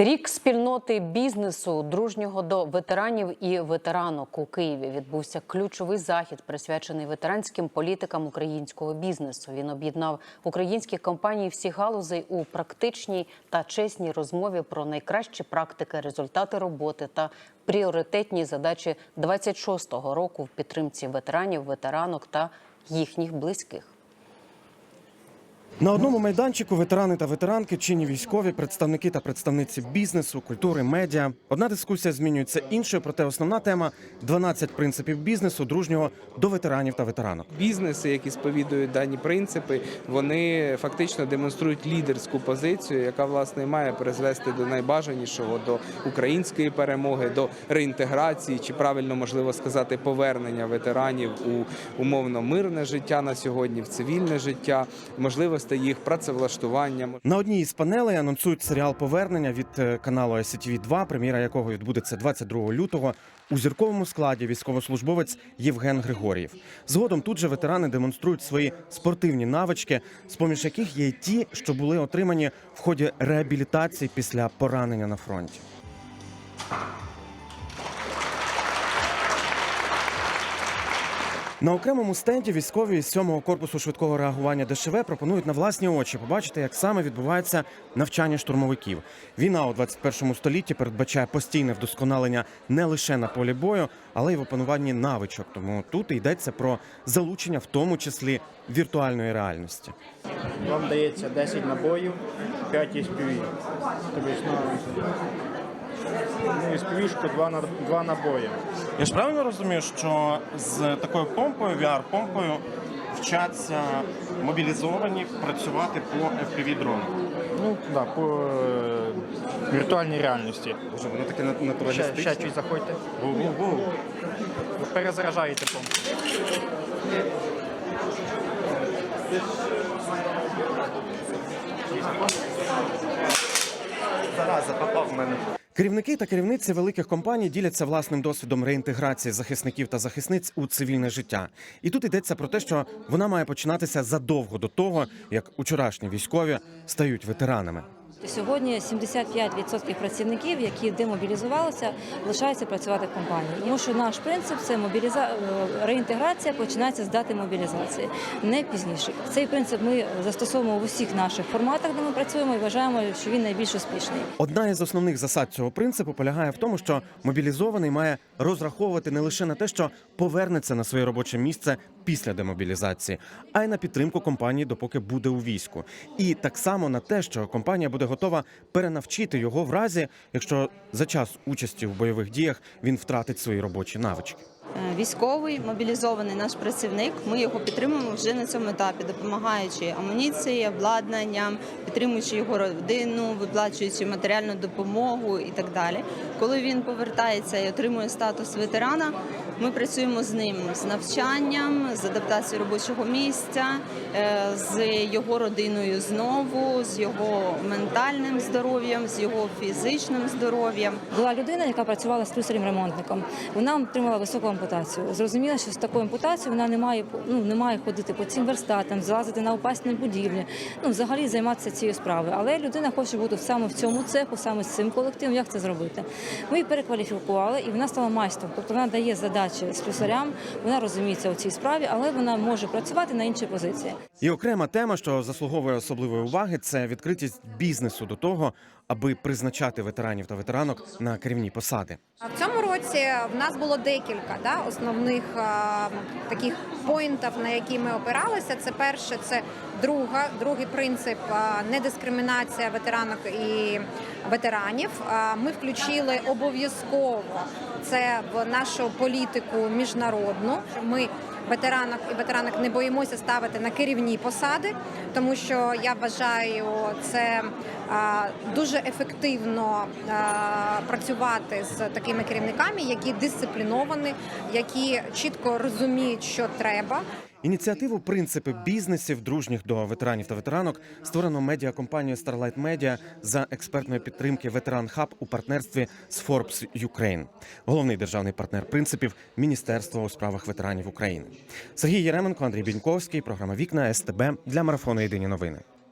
Рік спільноти бізнесу дружнього до ветеранів і ветеранок у Києві відбувся ключовий захід, присвячений ветеранським політикам українського бізнесу. Він об'єднав українські компанії всіх галузей у практичній та чесній розмові про найкращі практики, результати роботи та пріоритетні задачі 26-го року в підтримці ветеранів, ветеранок та їхніх близьких. На одному майданчику ветерани та ветеранки, чинні військові, представники та представниці бізнесу, культури, медіа. Одна дискусія змінюється іншою, проте основна тема 12 принципів бізнесу дружнього до ветеранів та ветеранок. Бізнеси, які сповідують дані принципи, вони фактично демонструють лідерську позицію, яка власне має призвести до найбажанішого до української перемоги, до реінтеграції, чи правильно можливо сказати, повернення ветеранів у умовно мирне життя на сьогодні, в цивільне життя, можливості їх працевлаштування. На одній із панелей анонсують серіал Повернення від е, каналу SCTV 2 прем'єра якого відбудеться 22 лютого. У зірковому складі військовослужбовець Євген Григор'єв. Згодом тут же ветерани демонструють свої спортивні навички, з поміж яких є й ті, що були отримані в ході реабілітації після поранення на фронті. На окремому стенді військові з 7-го корпусу швидкого реагування ДШВ пропонують на власні очі побачити, як саме відбувається навчання штурмовиків. Війна у 21 столітті передбачає постійне вдосконалення не лише на полі бою, але й в опануванні навичок. Тому тут йдеться про залучення, в тому числі віртуальної реальності. Вам дається 10 набоїв, 5 SPV. Тобто ну, SPV-шку 2, на, 2 набої. Я ж правильно розумію, що з такою помпою, VR-помпою вчаться мобілізовані працювати по fpv дрону. Ну, да, по е, віртуальній реальності. Боже, воно таке Ще, натуралістичне. ще чуть заходьте. Ву-ву-ву. Перезаражаєте помпу. Зараза, попав в мене. Керівники та керівниці великих компаній діляться власним досвідом реінтеграції захисників та захисниць у цивільне життя. І тут йдеться про те, що вона має починатися задовго до того, як учорашні військові стають ветеранами. Сьогодні 75% працівників, які демобілізувалися, лишаються працювати в компанії. Тому що наш принцип це мобіліза... е, реінтеграція починається з дати мобілізації, не пізніше. Цей принцип ми застосовуємо в усіх наших форматах, де ми працюємо, і вважаємо, що він найбільш успішний. Одна із основних засад цього принципу полягає в тому, що мобілізований має розраховувати не лише на те, що повернеться на своє робоче місце після демобілізації, а й на підтримку компанії, допоки буде у війську. І так само на те, що компанія буде готова перенавчити його в разі, якщо за час участі в бойових діях він втратить свої робочі навички. Е, Військовий мобілізований наш працівник. Ми його підтримуємо вже на цьому етапі, допомагаючи амуніції, обладнанням, підтримуючи його родину, виплачуючи матеріальну допомогу і так далі. Коли він повертається і отримує статус ветерана, ми працюємо з ним з навчанням, з адаптацією робочого місця, е, з його родиною знову, з його ментальним здоров'ям, з його фізичним здоров'ям. Була людина, яка працювала з слюсарем ремонтником. Вона отримала високу ампутацію. Зрозуміла, що з такою ампутацією вона не має ну не має ходити по цим верстатам, злазити на опасні будівлі. Ну взагалі займатися цією справою. Але людина хоче бути саме в цьому цеху, саме з цим колективом. Як це зробити? Ми її перекваліфікували, і вона стала майстром. Тобто вона дає задачі слюсарям, вона розуміється у цій справі, але вона може працювати на іншій позиції. І окрема тема, що заслуговує особливої уваги, це відкритість бізнесу до того, аби призначати ветеранів та ветеранок на керівні посади. А В цьому році в нас було декілька да, основних а, таких поінтів, на які ми опиралися. Це перше, це друга, другий принцип недискримінація ветеранок і ветеранів. Ми включили обов'язково це в нашу політику міжнародну. Ми ветеранок і ветеранок не боїмося ставити на керівні посади, тому що я вважаю це дуже ефективно працювати з такими керівниками, які дисципліновані, які чітко розуміють, що треба. Ініціативу принципи бізнесів дружніх до ветеранів та ветеранок створено медіакомпанією Starlight Media за експертної підтримки Ветеран Хаб у партнерстві з Forbes Ukraine. Головний державний партнер принципів Міністерство у справах ветеранів України. Сергій Єременко, Андрій Біньковський. Програма Вікна СТБ для марафону Єдині новини.